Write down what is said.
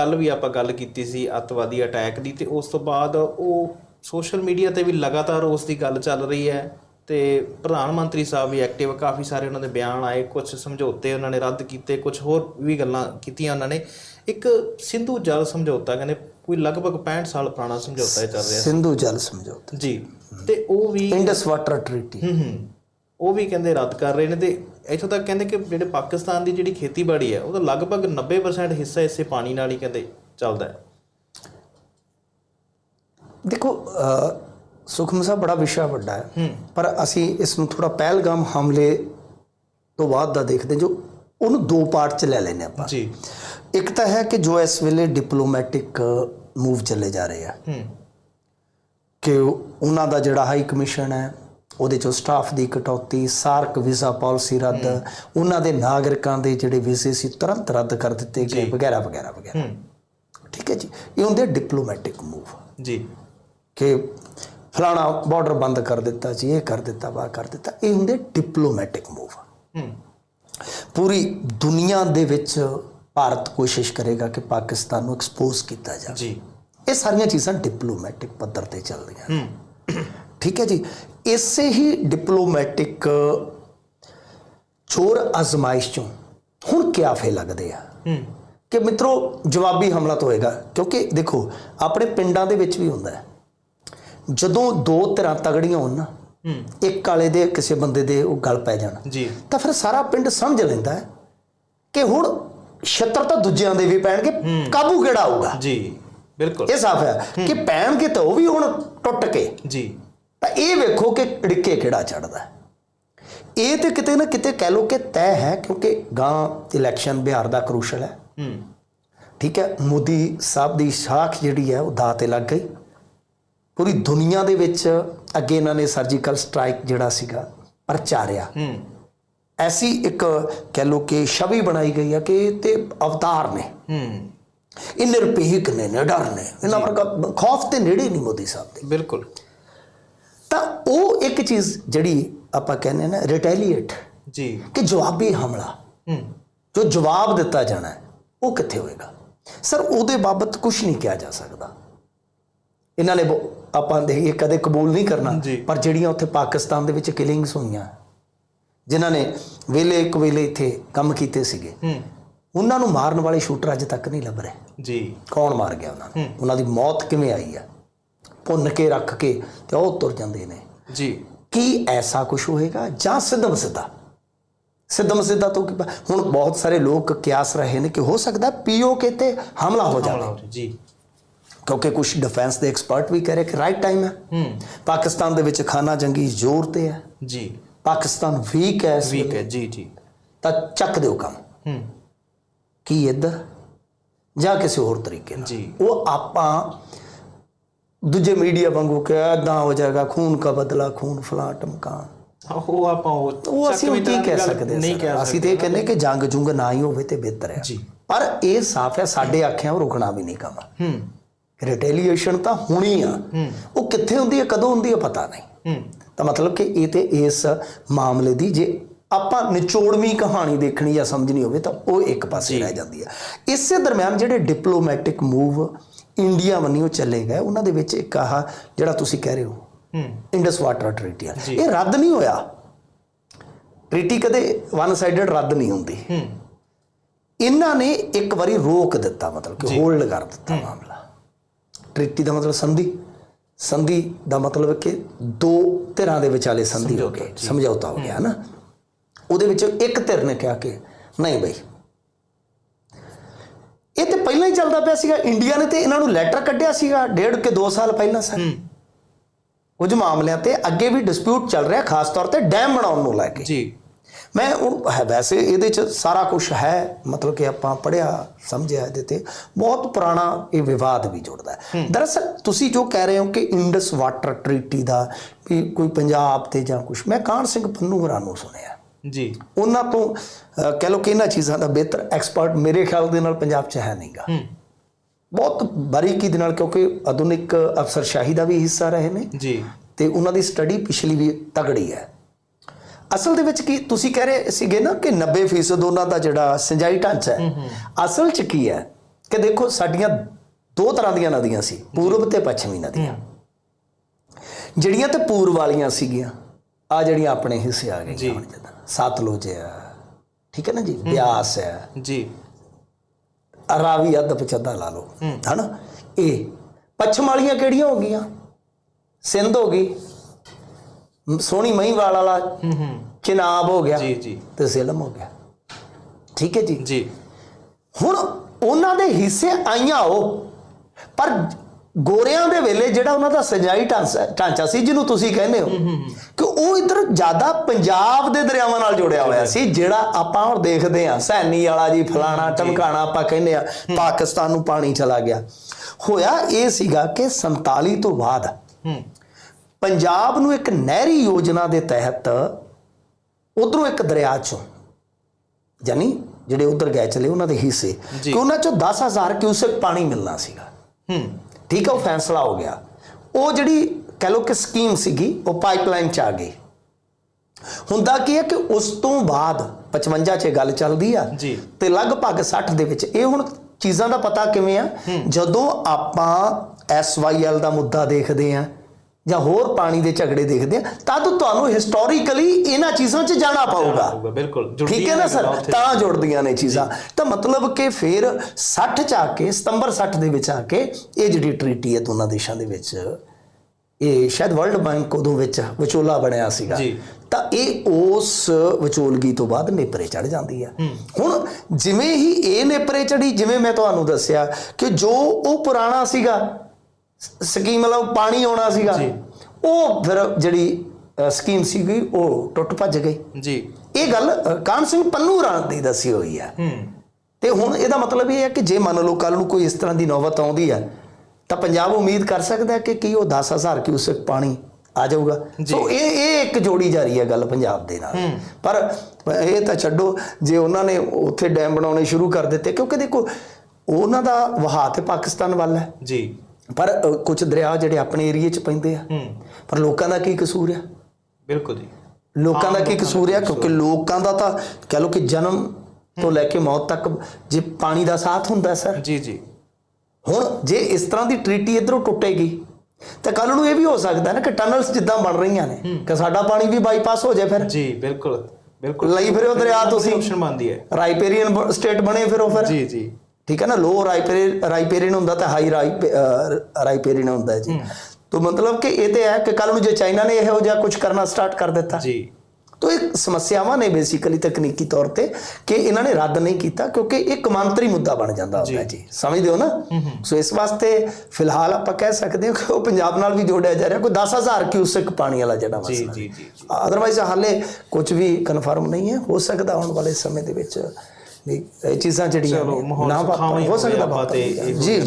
ਕੱਲ ਵੀ ਆਪਾਂ ਗੱਲ ਕੀਤੀ ਸੀ ਅੱਤਵਾਦੀ ਅਟੈਕ ਦੀ ਤੇ ਉਸ ਤੋਂ ਬਾਅਦ ਉਹ ਸੋਸ਼ਲ ਮੀਡੀਆ ਤੇ ਵੀ ਲਗਾਤਾਰ ਉਸ ਦੀ ਗੱਲ ਚੱਲ ਰਹੀ ਹੈ ਤੇ ਪ੍ਰਧਾਨ ਮੰਤਰੀ ਸਾਹਿਬ ਵੀ ਐਕਟਿਵ ਕਾਫੀ ਸਾਰੇ ਉਹਨਾਂ ਦੇ ਬਿਆਨ ਆਏ ਕੁਝ ਸਮਝੌਤੇ ਉਹਨਾਂ ਨੇ ਰੱਦ ਕੀਤੇ ਕੁਝ ਹੋਰ ਵੀ ਗੱਲਾਂ ਕੀਤੀਆਂ ਉਹਨਾਂ ਨੇ। ਇੱਕ ਸਿੰਧੂ ਜਲ ਸਮਝੌਤਾ ਕਹਿੰਦੇ ਕੋਈ ਲਗਭਗ 65 ਸਾਲ ਪੁਰਾਣਾ ਸਮਝੌਤਾ ਚੱਲ ਰਿਹਾ ਸਿੰਧੂ ਜਲ ਸਮਝੌਤਾ। ਜੀ ਤੇ ਉਹ ਵੀ ਇੰਡਸ ਵਾਟਰ ਟ੍ਰੀਟੀ ਹੂੰ ਹੂੰ। ਉਹ ਵੀ ਕਹਿੰਦੇ ਰੱਦ ਕਰ ਰਹੇ ਨੇ ਤੇ ਇੱਥੋਂ ਤੱਕ ਕਹਿੰਦੇ ਕਿ ਜਿਹੜੇ ਪਾਕਿਸਤਾਨ ਦੀ ਜਿਹੜੀ ਖੇਤੀਬਾੜੀ ਹੈ ਉਹਦਾ ਲਗਭਗ 90% ਹਿੱਸਾ ਇਸੇ ਪਾਣੀ ਨਾਲ ਹੀ ਕਹਿੰਦੇ ਚੱਲਦਾ ਹੈ। ਦੇਖੋ ਅ, ਸੁਖਮ ਸਾਹਿਬ ਬੜਾ ਵਿਸ਼ਾ ਵੱਡਾ ਹੈ। ਪਰ ਅਸੀਂ ਇਸ ਨੂੰ ਥੋੜਾ ਪਹਿਲਗਾਮ ਹਮਲੇ ਤੋਂ ਬਾਅਦ ਦਾ ਦੇਖਦੇ ਜੋ ਉਹਨੂੰ ਦੋ ਪਾਰਟ ਚ ਲੈ ਲੈਨੇ ਆਪਾਂ। ਜੀ। ਇੱਕ ਤਾਂ ਹੈ ਕਿ ਜੋ ਇਸ ਵੇਲੇ ਡਿਪਲੋਮੈਟਿਕ ਮੂਵ ਚੱਲੇ ਜਾ ਰਹੇ ਆ। ਕਿ ਉਹਨਾਂ ਦਾ ਜਿਹੜਾ ਹਾਈ ਕਮਿਸ਼ਨ ਹੈ ਉਹਦੇ ਚੋਂ ਸਟਾਫ ਦੀ ਕਟੌਤੀ ਸਾਰਕ ਵੀਜ਼ਾ ਪਾਲਿਸੀ ਰੱਦ ਉਹਨਾਂ ਦੇ ਨਾਗਰਿਕਾਂ ਦੇ ਜਿਹੜੇ ਵੀਜ਼ੇ ਸੀ ਤੁਰੰਤ ਰੱਦ ਕਰ ਦਿੱਤੇ ਗਏ ਵਗੈਰਾ ਵਗੈਰਾ ਵਗੈਰਾ। ਠੀਕ ਹੈ ਜੀ। ਇਹ ਹੁੰਦੇ ਡਿਪਲੋਮੈਟਿਕ ਮੂਵ ਜੀ। ਕਿ ਫਲਾਣਾ ਬਾਰਡਰ ਬੰਦ ਕਰ ਦਿੱਤਾ ਜੀ ਇਹ ਕਰ ਦਿੱਤਾ ਵਾ ਕਰ ਦਿੱਤਾ ਇਹ ਹੁੰਦੇ ਡਿਪਲੋਮੈਟਿਕ ਮੂਵ ਹੂੰ। ਪੂਰੀ ਦੁਨੀਆ ਦੇ ਵਿੱਚ ਭਾਰਤ ਕੋਸ਼ਿਸ਼ ਕਰੇਗਾ ਕਿ ਪਾਕਿਸਤਾਨ ਨੂੰ ਐਕਸਪੋਜ਼ ਕੀਤਾ ਜਾਵੇ। ਜੀ। ਇਹ ਸਾਰੀਆਂ ਚੀਜ਼ਾਂ ਡਿਪਲੋਮੈਟਿਕ ਪੱਧਰ ਤੇ ਚੱਲਦੀਆਂ ਹੂੰ। ਠੀਕ ਹੈ ਜੀ। ਇਸੇ ਹੀ ਡਿਪਲੋਮੈਟਿਕ ਚੋਰ ਅਜ਼ਮਾਇਸ਼ ਚੋਂ ਹੁਣ ਕਿਆ ਫੇ ਲੱਗਦੇ ਆ? ਕਿ ਮਿੱਤਰੋ ਜਵਾਬੀ ਹਮਲਾ ਤਾਂ ਹੋਏਗਾ ਕਿਉਂਕਿ ਦੇਖੋ ਆਪਣੇ ਪਿੰਡਾਂ ਦੇ ਵਿੱਚ ਵੀ ਹੁੰਦਾ ਹੈ। ਜਦੋਂ ਦੋ ਧਿਰਾਂ ਤਗੜੀਆਂ ਹੋਣ ਨਾ ਇੱਕ ਵਾਲੇ ਦੇ ਕਿਸੇ ਬੰਦੇ ਦੇ ਉਹ ਗਲ ਪੈ ਜਾਣ। ਜੀ। ਤਾਂ ਫਿਰ ਸਾਰਾ ਪਿੰਡ ਸਮਝ ਲੈਂਦਾ ਹੈ ਕਿ ਹੁਣ ਛੱਤਰ ਤਾਂ ਦੂਜਿਆਂ ਦੇ ਵੀ ਪੈਣਗੇ ਕਾਬੂ ਕਿਹੜਾ ਆਊਗਾ ਜੀ ਬਿਲਕੁਲ। ਇਹ ਸਾਫ਼ ਹੈ। ਕਿ ਪੈਣਗੇ ਤਾਂ ਉਹ ਵੀ ਹੁਣ ਟੁੱਟ ਕੇ। ਜੀ। ਤਾਂ ਇਹ ਵੇਖੋ ਕਿ ੜਿੱਕੇ ਕਿਹੜਾ ਚੜਦਾ ਇਹ ਤੇ ਕਿਤੇ ਨਾ ਕਿਤੇ ਕਹਿ ਲੋ ਕਿ ਤੈਅ ਹੈ ਕਿਉਂਕਿ ਗਾਂ ਇਲੈਕਸ਼ਨ ਬਿਹਾਰ ਦਾ ਕਰੂਸ਼ਲ ਹੈ। ਹੂੰ। ਠੀਕ ਹੈ ਮੋਦੀ ਸਾਹਿਬ ਦੀ ਸ਼ਾਖ ਜਿਹੜੀ ਹੈ ਉਹ ਦਾਅ ਤੇ ਲੱਗ ਗਈ। ਪੂਰੀ ਦੁਨੀਆ ਦੇ ਵਿੱਚ ਅੱਗੇ ਇਹਨਾਂ ਨੇ ਸਰਜੀਕਲ ਸਟ੍ਰਾਈਕ ਜਿਹੜਾ ਸੀਗਾ ਪ੍ਰਚਾਰਿਆ। ਹੂੰ। ਐਸੀ ਇੱਕ ਕਹਿ ਲੋ ਕਿ ਛਵੀ ਬਣਾਈ ਗਈ ਹੈ ਕਿ ਤੇ ਅਵਤਾਰ ਨੇ। ਹੂੰ। ਇਹ ਨਿਰਪੀਕ ਨੇ ਨਿਡਰ ਨੇ। ਇਹਨਾਂ ਵਰਗਾ ਖੌਫ ਤੇ ਨੇੜੇ ਨਹੀਂ ਮੋਦੀ ਸਾਹਿਬ ਦੇ। ਬਿਲਕੁਲ। ਉਹ ਇੱਕ ਚੀਜ਼ ਜਿਹੜੀ ਆਪਾਂ ਕਹਿੰਦੇ ਨਾ ਰਿਟੈਲੀਏਟ ਜੀ। ਕਿ ਜਵਾਬੀ ਹਮਲਾ। ਹੂੰ। ਜੋ ਜਵਾਬ ਦਿੱਤਾ ਜਾਣਾ ਉਹ ਕਿੱਥੇ ਹੋਏਗਾ? ਸਰ ਉਹਦੇ ਬਾਬਤ ਕੁਝ ਨਹੀਂ ਕਿਹਾ ਜਾ ਸਕਦਾ। ਇਹਨਾਂ ਨੇ ਆਪਾਂ ਦੇ ਇਹ ਕਦੇ ਕਬੂਲ ਨਹੀਂ ਕਰਨਾ। ਪਰ ਜਿਹੜੀਆਂ ਉੱਥੇ ਪਾਕਿਸਤਾਨ ਦੇ ਵਿੱਚ ਕਿਲਿੰਗਸ ਹੋਈਆਂ ਜਿਨ੍ਹਾਂ ਨੇ ਵੇਲੇ ਇੱਕ ਵੇਲੇ ਇੱਥੇ ਕੰਮ ਕੀਤੇ ਸੀਗੇ ਹੂੰ। ਉਹਨਾਂ ਨੂੰ ਮਾਰਨ ਵਾਲੇ ਸ਼ੂਟਰ ਅਜੇ ਤੱਕ ਨਹੀਂ ਲੱਭ ਰਹੇ। ਜੀ। ਕੌਣ ਮਾਰ ਗਿਆ ਉਹਨਾਂ ਨੂੰ? ਉਹਨਾਂ ਦੀ ਮੌਤ ਕਿਵੇਂ ਆਈ ਆ? ਭੁੰਨ ਕੇ ਰੱਖ ਕੇ ਤੇ ਉਹ ਤੁਰ ਜਾਂਦੇ ਨੇ। ਜੀ। ਕੀ ਐਸਾ ਕੁਝ ਹੋਏਗਾ ਜਾਂ ਸਿੱਧਮ ਸਿੱਧਾ ਸਿੱਧਮ ਸਿੱਧਾ ਤੋਂ ਹੁਣ ਬਹੁਤ ਸਾਰੇ ਲੋਕ ਕਿਆਸ ਰਹੇ ਨੇ ਕਿ ਹੋ ਸਕਦਾ ਪੀਓਕੇ ਤੇ ਹਮਲਾ ਹੋ ਜਾਵੇ ਜੀ ਕਿਉਂਕਿ ਕੁਝ ਡਿਫੈਂਸ ਦੇ ਐਕਸਪਰਟ ਵੀ ਕਹਿ ਰਹੇ ਕਿ ਰਾਈਟ ਟਾਈਮ ਹੈ ਹੂੰ ਪਾਕਿਸਤਾਨ ਦੇ ਵਿੱਚ ਖਾਨਾ ਜੰਗੀ ਜ਼ੋਰ ਤੇ ਹੈ ਜੀ ਪਾਕਿਸਤਾਨ ਵੀਕ ਹੈ ਵੀਕ ਹੈ ਜੀ ਜੀ ਤਾਂ ਚੱਕ ਦਿਓ ਕੰਮ ਹੂੰ ਕੀ ਇੱਧਰ ਜਾਂ ਕਿਸੇ ਹੋਰ ਤਰੀਕੇ ਨਾਲ। ਉਹ ਆਪਾਂ ਦੂਜੇ ਮੀਡੀਆ ਵਾਂਗੂ ਕਿ ਐਦਾਂ ਹੋ ਜਾਏਗਾ ਖੂਨ ਕਾ ਬਦਲਾ ਖੂਨ ਫਲਾ ਟਮਕਾ ਉਹ ਆਪਾਂ ਉਹ ਅਸੀਂ ਕੀ ਦੀ ਕਹਿ ਸਕਦੇ ਨਹੀਂ ਕਹਿ? ਅਸੀਂ ਤੇ ਕਹਿੰਦੇ ਕਿ ਜੰਗ ਜੁੰਗ ਨਾ ਹੀ ਹੋਵੇ ਤੇ ਬਿਹਤਰ ਹੈ ਜੀ। ਪਰ ਇਹ ਸਾਫ਼ ਹੈ ਸਾਡੇ ਆਖਿਆਂ ਉਹ ਰੁਕਣਾ ਵੀ ਨਹੀਂ ਕੰਮ। ਹੂੰ। ਰਿਟੈਲੀਏਸ਼ਨ ਤਾਂ ਹੋਣੀ ਆ। ਉਹ ਕਿੱਥੇ ਹੁੰਦੀ ਹੈ ਕਦੋਂ ਹੁੰਦੀ ਹੈ ਪਤਾ ਨਹੀਂ। ਹੂੰ। ਤਾਂ ਮਤਲਬ ਕਿ ਇਹ ਤੇ ਇਸ ਮਾਮਲੇ ਦੀ ਜੇ ਆਪਾਂ ਨਿਚੋੜਵੀਂ ਕਹਾਣੀ ਦੇਖਣੀ ਜਾਂ ਸਮਝਣੀ ਹੋਵੇ ਤਾਂ ਉਹ ਇੱਕ ਪਾਸੇ ਰਹਿ ਜਾਂਦੀ ਹੈ ਇਸੇ ਦਰਮਿਆਨ ਜਿਹੜੇ ਡਿਪਲੋਮੈਟਿਕ ਮੂਵ ਇੰਡੀਆ ਵੱਲੋਂ ਚੱਲੇ ਗਏ ਉਹਨਾਂ ਦੇ ਵਿੱਚ ਇੱਕ ਆਹ ਜਿਹੜਾ ਤੁਸੀਂ ਕਹਿ ਰਹੇ ਹੋ ਹੂੰ। ਇੰਡਸ ਵਾਟਰ ਟ੍ਰੀਟੀ ਇਹ ਰੱਦ ਨਹੀਂ ਹੋਇਆ। ਟ੍ਰੀਟੀ ਕਦੇ ਵਨ ਸਾਈਡਡ ਰੱਦ ਨਹੀਂ ਹੁੰਦੀ। ਹੂੰ। ਇਹਨਾਂ ਨੇ ਇੱਕ ਵਾਰੀ ਰੋਕ ਦਿੱਤਾ ਮਤਲਬ ਕਿ ਹੋਲਡ ਕਰ ਦਿੱਤਾ ਮਾਮਲਾ। ਟ੍ਰੀਟੀ ਦਾ ਮਤਲਬ ਸੰਧੀ। ਸੰਧੀ ਦਾ ਮਤਲਬ ਕਿ ਦੋ ਧਿਰਾਂ ਦੇ ਵਿਚਾਲੇ ਸੰਧੀ ਹੋ ਗਈ ਸਮਝੌਤਾ ਹੋ ਗਿਆ ਨਾ ਉਹਦੇ ਵਿੱਚ ਇੱਕ ਧਿਰ ਨੇ ਕਿਹਾ ਕਿ ਨਹੀਂ ਬਈ ਇਹ ਤੇ ਪਹਿਲਾਂ ਹੀ ਚੱਲਦਾ ਪਿਆ ਸੀਗਾ। ਇੰਡੀਆ ਨੇ ਤੇ ਇਹਨਾਂ ਨੂੰ ਲੈਟਰ ਕੱਢਿਆ ਸੀਗਾ ਡੇਢ ਕੇ 2 ਸਾਲ ਪਹਿਲਾਂ ਸਰ। ਕੁਝ ਮਾਮਲਿਆਂ ਤੇ ਅੱਗੇ ਵੀ ਡਿਸਪਿਊਟ ਚੱਲ ਰਿਹਾ ਖਾਸ ਤੌਰ ਤੇ ਡੈਮ ਬਣਾਉਣ ਨੂੰ ਲੈ ਕੇ। ਜੀ। ਮੈਂ ਉਹ ਹੈ ਵੈਸੇ ਇਹਦੇ ਚ ਸਾਰਾ ਕੁਝ ਹੈ ਮਤਲਬ ਕਿ ਆਪਾਂ ਪੜਿਆ ਸਮਝਿਆ ਇਹਦੇ ਤੇ। ਬਹੁਤ ਪੁਰਾਣਾ ਇਹ ਵਿਵਾਦ ਵੀ ਜੁੜਦਾ ਹੈ। ਦਰਅਸਲ ਤੁਸੀਂ ਜੋ ਕਹਿ ਰਹੇ ਹੋ ਕਿ ਇੰਡਸ ਵਾਟਰ ਟ੍ਰੀਟੀ ਦਾ ਵੀ ਕੋਈ ਪੰਜਾਬ ਤੇ ਜਾਂ ਕੁਝ ਮੈਂ ਕਾਹਨ ਸਿੰਘ ਪੰਨੂ ਹੋਰਾਂ ਨੂੰ ਸੁਣਿਆ। ਜੀ। ਉਹਨਾਂ ਤੋਂ ਕਹਿ ਲਓ ਕਿ ਇਹਨਾਂ ਚੀਜ਼ਾਂ ਦਾ ਬਿਹਤਰ ਐਕਸਪਰਟ ਮੇਰੇ ਖਿਆਲ ਦੇ ਨਾਲ ਪੰਜਾਬ 'ਚ ਹੈ ਨਹੀਂਗਾ। ਹੂੰ। ਬਹੁਤ ਬਾਰੀਕੀ ਦੇ ਨਾਲ ਕਿਉਂਕਿ ਆਧੁਨਿਕ ਅਫਸਰਸ਼ਾਹੀ ਦਾ ਵੀ ਹਿੱਸਾ ਰਹੇ ਨੇ। ਜੀ। ਤੇ ਉਹਨਾਂ ਦੀ ਸਟੱਡੀ ਪਿਛਲੀ ਵੀ ਤਗੜੀ ਹੈ। ਅਸਲ ਦੇ ਵਿੱਚ ਕੀ ਤੁਸੀਂ ਕਹਿ ਰਹੇ ਸੀਗੇ ਨਾ ਕਿ 90% ਉਹਨਾਂ ਦਾ ਜਿਹੜਾ ਸਿੰਜਾਈ ਢਾਂਚਾ ਹੈ। ਅਸਲ 'ਚ ਕੀ ਹੈ ਕਿ ਦੇਖੋ ਸਾਡੀਆਂ ਦੋ ਤਰ੍ਹਾਂ ਦੀਆਂ ਨਦੀਆਂ ਸੀ ਪੂਰਬ ਤੇ ਪੱਛਮੀ ਨਦੀਆਂ। ਜਿਹੜੀਆਂ ਤੇ ਪੂਰਬ ਵਾਲੀਆਂ ਸੀਗੀਆਂ ਆ ਜਿਹੜੀਆਂ ਆਪਣੇ ਹਿੱਸੇ ਆ ਗਈਆਂ ਹੁਣ ਜਿੱਦਾਂ। ਸਤਲੁਜ ਹੈ। ਠੀਕ ਹੈ ਨਾ ਜੀ? ਬਿਆਸ ਹੈ। ਜੀ। ਰਾਵੀ ਅੱਧ ਪਚੱਦਾ ਲਾ ਲਓ। ਹਨਾ? ਇਹ ਪੱਛਮ ਵਾਲੀਆਂ ਕਿਹੜੀਆਂ ਹੋ ਗਈਆਂ? ਸਿੰਧ ਹੋ ਗਈ। ਸੋਹਣੀ ਮਹੀਂਵਾਲ ਵਾਲਾ ਹੂੰ ਹੂੰ। ਚਨਾਬ ਹੋ ਗਿਆ। ਜੀ ਜੀ। ਤੇ ਜ਼ਿਲਮ ਹੋ ਗਿਆ। ਠੀਕ ਹੈ ਜੀ? ਜੀ। ਹੁਣ ਉਹਨਾਂ ਦੇ ਹਿੱਸੇ ਆਈਆਂ ਉਹ। ਪਰ ਗੋਰਿਆਂ ਦੇ ਵੇਲੇ ਜਿਹੜਾ ਉਹਨਾਂ ਦਾ ਸਿੰਜਾਈ ਢਾਂਚਾ ਢਾਂਚਾ ਸੀ ਜਿਹਨੂੰ ਤੁਸੀਂ ਕਹਿੰਦੇ ਹੋ ਕਿ ਉਹ ਇਧਰ ਜ਼ਿਆਦਾ ਪੰਜਾਬ ਦੇ ਦਰਿਆਵਾਂ ਨਾਲ ਜੁੜਿਆ ਹੋਇਆ ਸੀ ਜਿਹੜਾ ਆਪਾਂ ਹੁਣ ਦੇਖਦੇ ਆ ਸੈਣੀ ਵਾਲਾ ਜੀ ਫਲਾਣਾ ਟਮਕਾਣਾ ਆਪਾਂ ਕਹਿੰਦੇ ਆ ਪਾਕਿਸਤਾਨ ਨੂੰ ਪਾਣੀ ਚਲਾ ਗਿਆ। ਹੋਇਆ ਇਹ ਸੀਗਾ ਕਿ 47 ਤੋਂ ਬਾਅਦ ਪੰਜਾਬ ਨੂੰ ਇੱਕ ਨਹਿਰੀ ਯੋਜਨਾ ਦੇ ਤਹਿਤ ਉਧਰੋਂ ਇੱਕ ਦਰਿਆ ਚੋਂ ਯਾਨੀ ਜਿਹੜੇ ਉਧਰ ਗਏ ਚਲੇ ਉਹਨਾਂ ਦੇ ਹਿੱਸੇ। ਕਿ ਉਹਨਾਂ ਚੋਂ 10000 ਕਿਊਸੈਕ ਪਾਣੀ ਮਿਲਣਾ ਸੀਗਾ। ਹੂੰ। ਠੀਕ ਹੈ ਉਹ ਫੈਸਲਾ ਹੋ ਗਿਆ। ਉਹ ਜਿਹੜੀ ਕਹ ਲੋ ਕਿ ਸਕੀਮ ਸੀਗੀ ਉਹ ਪਾਈਪਲਾਈਨ ਚ ਆ ਗਈ। ਹੁੰਦਾ ਕੀ ਹੈ ਕਿ ਉਸ ਤੋਂ ਬਾਅਦ 55 ਚ ਇਹ ਗੱਲ ਚੱਲਦੀ ਆ। ਤੇ ਲਗਭਗ 60 ਦੇ ਵਿੱਚ ਇਹ ਹੁਣ ਚੀਜ਼ਾਂ ਦਾ ਪਤਾ ਕਿਵੇਂ ਆ? ਜਦੋਂ ਆਪਾਂ ਐਸਵਾਈਐਲ ਦਾ ਮੁੱਦਾ ਦੇਖਦੇ ਆ ਜਾਂ ਹੋਰ ਪਾਣੀ ਦੇ ਝਗੜੇ ਦੇਖਦੇ ਆ ਤਦ ਤੁਹਾਨੂੰ ਹਿਸਟੋਰੀਕਲੀ ਇਹਨਾਂ ਚੀਜ਼ਾਂ 'ਚ ਜਾਣਾ ਪਊਗਾ। ਬਿਲਕੁਲ। ਠੀਕ ਹੈ ਨਾ ਸਰ? ਤਾਂ। ਜੁੜਦੀਆਂ ਨੇ ਚੀਜ਼ਾਂ। ਤਾਂ ਮਤਲਬ ਕਿ ਫਿਰ 60 ਚ ਆ ਕੇ ਸਤੰਬਰ 60 ਦੇ ਵਿੱਚ ਆ ਕੇ ਇਹ ਜਿਹੜੀ ਟ੍ਰੀਟੀ ਹੈ ਦੋਨਾਂ ਦੇਸ਼ਾਂ ਦੇ ਵਿੱਚ ਇਹ ਸ਼ਾਇਦ ਵਰਲਡ ਬੈਂਕ ਉਦੋਂ ਵਿੱਚ ਵਿਚੋਲਾ ਬਣਿਆ ਸੀਗਾ। ਜੀ। ਤਾਂ ਇਹ ਉਸ ਵਿਚੋਲਗੀ ਤੋਂ ਬਾਅਦ ਨੇਪਰੇ ਚੜ ਜਾਂਦੀ ਆ। ਹੁਣ ਜਿਵੇਂ ਹੀ ਇਹ ਨੇਪਰੇ ਚੜੀ ਜਿਵੇਂ ਮੈਂ ਤੁਹਾਨੂੰ ਦੱਸਿਆ ਕਿ ਜੋ ਉਹ ਪੁਰਾਣਾ ਸੀਗਾ ਸਕੀਮ ਮਤਲਬ ਪਾਣੀ ਆਉਣਾ ਸੀਗਾ। ਜੀ। ਉਹ ਫਿਰ ਜਿਹੜੀ ਸਕੀਮ ਸੀਗੀ ਉਹ ਟੁੱਟ ਭੱਜ ਗਈ। ਜੀ। ਇਹ ਗੱਲ ਅ, ਕਾਹਨ ਸਿੰਘ ਪੰਨੂ ਰਾਣ ਦੀ ਦੱਸੀ ਹੋਈ ਹੂੰ। ਤੇ ਹੁਣ ਇਹਦਾ ਮਤਲਬ ਇਹ ਹੈ ਕਿ ਜੇ ਮੰਨ ਲਓ ਕੱਲ ਨੂੰ ਕੋਈ ਇਸ ਤਰ੍ਹਾਂ ਦੀ ਨੌਬਤ ਆਉਂਦੀ ਹੈ ਤਾਂ ਪੰਜਾਬ ਉਮੀਦ ਕਰ ਸਕਦਾ ਹੈ ਕਿ ਕੀ ਉਹ 10000 ਕਿਊਸੈਕ ਪਾਣੀ ਆ ਜਾਊਗਾ। ਸੋ ਇਹ ਇਹ ਇੱਕ ਜੋੜੀ ਜਾਰੀ ਹੈ ਗੱਲ ਪੰਜਾਬ ਦੇ ਨਾਲ। ਪਰ ਇਹ ਤਾਂ ਛੱਡੋ ਜੇ ਉਹਨਾਂ ਨੇ ਉੱਥੇ ਡੈਮ ਬਣਾਉਣੇ ਸ਼ੁਰੂ ਕਰ ਦਿੱਤੇ ਕਿਉਂਕਿ ਦੇਖੋ ਉਹਨਾਂ ਦਾ ਵਹਾਅ ਤੇ ਪਾਕਿਸਤਾਨ ਵੱਲ ਹੈ। ਜੀ। ਪਰ ਕੁਝ ਦਰਿਆ ਜਿਹੜੇ ਆਪਣੇ ਏਰੀਏ 'ਚ ਪੈਂਦੇ ਆ ਪਰ ਲੋਕਾਂ ਦਾ ਕੀ ਕਸੂਰ ਆ? ਬਿਲਕੁਲ ਜੀ। ਲੋਕਾਂ ਦਾ ਕੀ ਕਸੂਰ ਹੈ ਕਿਉਂਕਿ ਲੋਕਾਂ ਦਾ ਤਾਂ ਕਹ ਲਓ ਕਿ ਜਨਮ ਤੋਂ ਲੈ ਕੇ ਮੌਤ ਤੱਕ ਜੇ ਪਾਣੀ ਦਾ ਸਾਥ ਹੁੰਦਾ ਸਰ। ਜੀ ਜੀ। ਹੁਣ ਜੇ ਇਸ ਤਰ੍ਹਾਂ ਦੀ ਟ੍ਰੀਟੀ ਇਧਰੋਂ ਟੁੱਟੇਗੀ ਤਾਂ ਕੱਲ ਨੂੰ ਇਹ ਵੀ ਹੋ ਸਕਦਾ ਨਾ ਕਿ ਟਨਲਸ ਜਿੱਦਾਂ ਬਣ ਰਹੀਆਂ ਨੇ ਕਿ ਸਾਡਾ ਪਾਣੀ ਵੀ ਬਾਈਪਾਸ ਹੋ ਜਾਏ ਫਿਰ। ਜੀ ਬਿਲਕੁਲ ਬਿਲਕੁਲ। ਲਈ ਫਿਰਿਓ ਦਰਿਆ ਤੁਸੀਂ। ਆਪਸ਼ਨ ਬਣਦੀ ਹੈ। ਰਾਈਪੇਰੀਅਨ ਸਟੇਟ ਬਣੇ ਫਿਰ ਉਹ ਫਿਰ। ਜੀ ਜੀ। ਠੀਕ ਹੈ ਨਾ ਲੋ ਰਾਈਪੇਰੀ ਰਾਈਪੇਰੀਅਨ ਹੁੰਦਾ ਤਾਂ ਹਾਈ ਰਾਈਪੇਰੀਅਨ ਹੁੰਦਾ ਜੀ। ਤਾਂ ਮਤਲਬ ਕਿ ਇਹ ਤੇ ਹੈ ਕਿ ਕੱਲ ਨੂੰ ਜੇ ਚਾਈਨਾ ਨੇ ਇਹੋ ਜਿਹਾ ਕੁਝ ਕਰਨਾ ਸਟਾਰਟ ਕਰ ਦਿੱਤਾ। ਜੀ। ਤੋ ਇਹ ਸਮੱਸਿਆਵਾਂ ਨੇ ਬੇਸਿਕਲੀ ਤਕਨੀਕੀ ਤੌਰ ਤੇ ਕਿ ਇਹਨਾਂ ਨੇ ਰੱਦ ਨਹੀਂ ਕੀਤਾ ਕਿਉਂਕਿ ਇਹ ਕਮਾਂਤਰੀ ਮੁੱਦਾ ਬਣ ਜਾਂਦਾ ਹੁੰਦਾ ਜੀ। ਸਮਝਦੇ ਹੋ ਨਾ? ਸੋ ਇਸ ਵਾਸਤੇ ਫਿਲਹਾਲ ਆਪਾਂ ਕਹਿ ਸਕਦੇ ਹਾਂ ਕਿ ਉਹ ਪੰਜਾਬ ਨਾਲ ਵੀ ਜੋੜਿਆ ਜਾ ਰਿਹਾ। ਕੋਈ 10000 ਕਿਊਸੈਕ ਪਾਣੀ ਵਾਲਾ ਜਿਹੜਾ ਮਸਲਾ ਜੀ ਜੀ ਜੀ। ਅਦਰਵਾਈਜ਼ ਹਾਲੇ ਕੁਝ ਵੀ ਕਨਫਰਮ ਨਹੀਂ ਹੈ। ਹੋ ਸਕਦਾ ਆਉਣ ਵਾਲੇ ਸਮੇਂ ਦੇ ਵਿੱਚ ਇਹ ਚੀਜ਼ਾਂ ਜਿਹੜੀਆਂ ਨੇ ਹੀ ਸਕਦਾ ਜੀ